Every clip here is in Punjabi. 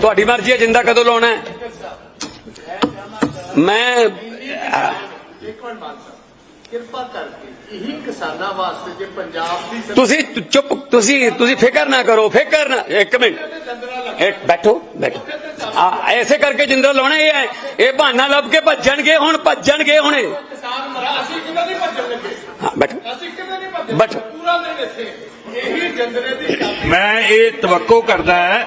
ਤੁਹਾਡੀ ਮਰਜ਼ੀ ਹੈ ਜਿੰਦਾ ਕਦੋਂ ਲਾਉਣਾ ਹੈ ਮੈਂ ਇੱਕ ਮਿੰਟ ਮਾਨ ਸਾਹਿਬ ਕਿਰਪਾ ਕਰਕੇ ਇਹੀ ਕਿਸਾਨਾਂ ਵਾਸਤੇ ਜੇ ਪੰਜਾਬ ਦੀ ਤੁਸੀਂ ਚੁੱਪ ਤੁਸੀਂ ਤੁਸੀਂ ਫਿਕਰ ਨਾ ਕਰੋ ਫਿਕਰ ਨਾ ਇੱਕ ਮਿੰਟ ਇੱਕ ਬੈਠੋ ਬੈਠੋ ਆ ਐਸੇ ਕਰਕੇ ਜਿੰਦਾ ਲਾਉਣਾ ਇਹ ਹੈ ਇਹ ਬਹਾਨਾ ਲੱਭ ਕੇ ਭੱਜਣਗੇ ਹੁਣ ਭੱਜਣਗੇ ਹੁਣ ਇਹ। ਕਿਸਾਨ ਮਰਾ ਅਸੀਂ ਕਿੰਨਾ ਨਹੀਂ ਭੱਜਣ ਲੱਗੇ ਹਾਂ ਬੈਠੋ ਅਸੀਂ ਕਿੰਨਾ ਨਹੀਂ ਭੱਜਣ ਬਟ- ਪੂਰਾ ਦਿਨ ਇੱਥੇ ਇਹੀ ਜੰਦਰੇ ਦੀ ਚਾਬੀ ਮੈਂ ਇਹ ਤਵੱਕੋ ਕਰਦਾ ਹੈ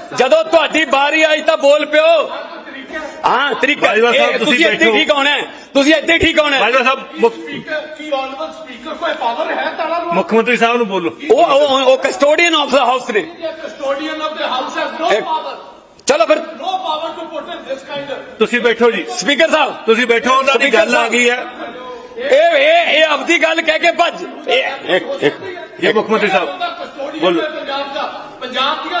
ਜਦੋਂ ਤੁਹਾਡੀ ਵਾਰੀ ਆਈ ਤਾਂ ਬੋਲ ਪਿਓ। ਹਾਂ ਤਰੀਕਾ। ਬਾਜਵਾ ਸਾਹਿਬ, ਇਹ ਤੁਸੀਂ ਤੁਸੀਂ ਇੱਥੇ ਬੈਠੋ। ਠੀਕ ਹੋਣਾ ਹੈ। ਤੁਸੀਂ ਇੱਥੇ ਠੀਕ ਹੋਣਾ ਹੈ। ਬਾਜਵਾ ਸਾਹਿਬ ਮੁੱਖ- ਸਪੀਕਰ ਕੀ ਆਨਵਲ ਸਪੀਕਰ ਕੋਈ ਪਾਵਰ ਹੈ ਤਾਲਾ ਨੂੰ ਮੁੱਖ ਮੰਤਰੀ ਸਾਹਿਬ ਨੂੰ ਬੋਲੋ। ਉਹ ਉਹ- ਉਹ ਕਸਟੋਡੀਅਨ ਆਫ ਦਾ ਹਾਊਸ ਨੇ custodian of the house has no. ਇੱਕ- ਪਾਵਰ ਚਲੋ ਫਿਰ। No power to put in this kind ਤੁਸੀਂ ਬੈਠੋ ਜੀ। ਸਪੀਕਰ ਸਾਹਿਬ। ਤੁਸੀਂ ਬੈਠੋ ਉਹਨਾਂ ਦੀ ਗੱਲ ਆ ਗਈ ਹੈ। ਇਹ ਇਹ ਇਹ ਆਪਦੀ ਗੱਲ ਕਹਿ ਕੇ ਭੱਜ। ਇਹ ਇੱਕ ਜੀ ਮੁੱਖ ਮੰਤਰੀ ਸਾਹਿਬ। ਹੈ ਪੰਜਾਬ ਦਾ ਪੰਜਾਬ ਦੀਆਂ ਸਰਹੱਦਾਂ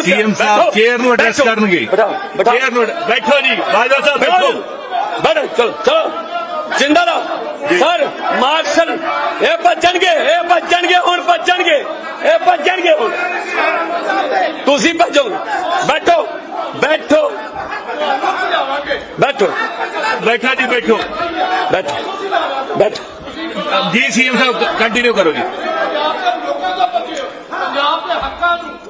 ਗਿਆ ਹੁਣ ਸੀਐਮ ਬੈਠੋ, ਸਾਹਿਬ ਚੇਅਰ ਨੂੰ ਐਡਰੈਸ ਬੈਠੋ, ਕਰਨਗੇ ਬਿਠਾਓ ਬਿਠਾਓ ਚੇਅਰ ਨੂੰ ਬੈਠੋ ਜੀ ਬਾਜਵਾ ਸਾਹਿਬ ਬੈਠੋ ਬੈਠੋ ਚਲੋ ਚਲੋ ਜਿੰਦਾ ਰਹੋ ਸਰ ਮਾਰਸ਼ਲ ਇਹ ਭੱਜਣਗੇ ਇਹ ਭੱਜਣਗੇ ਹੁਣ ਭੱਜਣਗੇ ਇਹ ਭੱਜਣਗੇ ਹੁਣ ਤੁਸੀਂ ਭੱਜੋ ਬੈਠੋ ਬੈਠੋ ਬੈਠੋ ਬੈਠਾ ਜੀ ਬੈਠੋ ਬੈਠੋ ਬੈਠੋ ਜੀ ਸੀਐਮ ਸਾਹਿਬ ਕੰਟੀਨਿਊ ਕਰੋ ਜੀ ਪੰਜਾਬ ਦੇ ਲੋਕਾਂ ਦਾ ਬਚਿਓ ਪੰਜਾਬ ਦੇ ਹੱਕਾਂ ਨੂੰ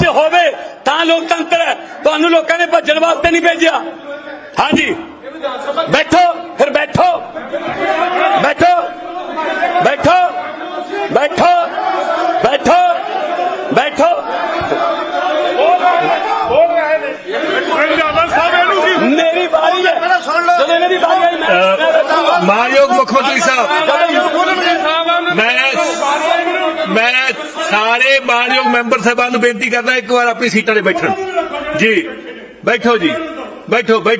ਤਾਂ ਲੋਕਤੰਤਰ ਹੈ। ਤੁਹਾਨੂੰ ਲੋਕਾਂ ਨੇ ਭੱਜਣ ਵਾਸਤੇ ਨਹੀਂ ਭੇਜਿਆ। ਹਾਂਜੀ। ਬੈਠੋ ਫਿਰ ਬੈਠੋ। ਬੈਠੋ। ਬੈਠੋ। ਬੈਠੋ। ਬੈਠੋ। ਬੈਠੋ। ਮੇਰੀ ਵਾਰੀ ਹੈ। ਜਦੋਂ ਇਹਨਾਂ ਵਾਰੀ ਆਈ ਮੈਂ ਮਾਨਯੋਗ ਮੁੱਖ ਮੰਤਰੀ ਸਾਹਿਬ। ਸਾਰੇ ਮਾਨਯੋਗ ਮੈਂਬਰ ਸਾਹਿਬਾਨ ਨੂੰ ਬੇਨਤੀ ਕਰਦਾ, ਇੱਕ ਵਾਰ ਆਪਣੀ ਸੀਟਾਂ ਤੇ ਬੈਠਣ। ਜੀ, ਬੈਠੋ ਜੀ, ਬੈਠੋ ਬੈਠੋ।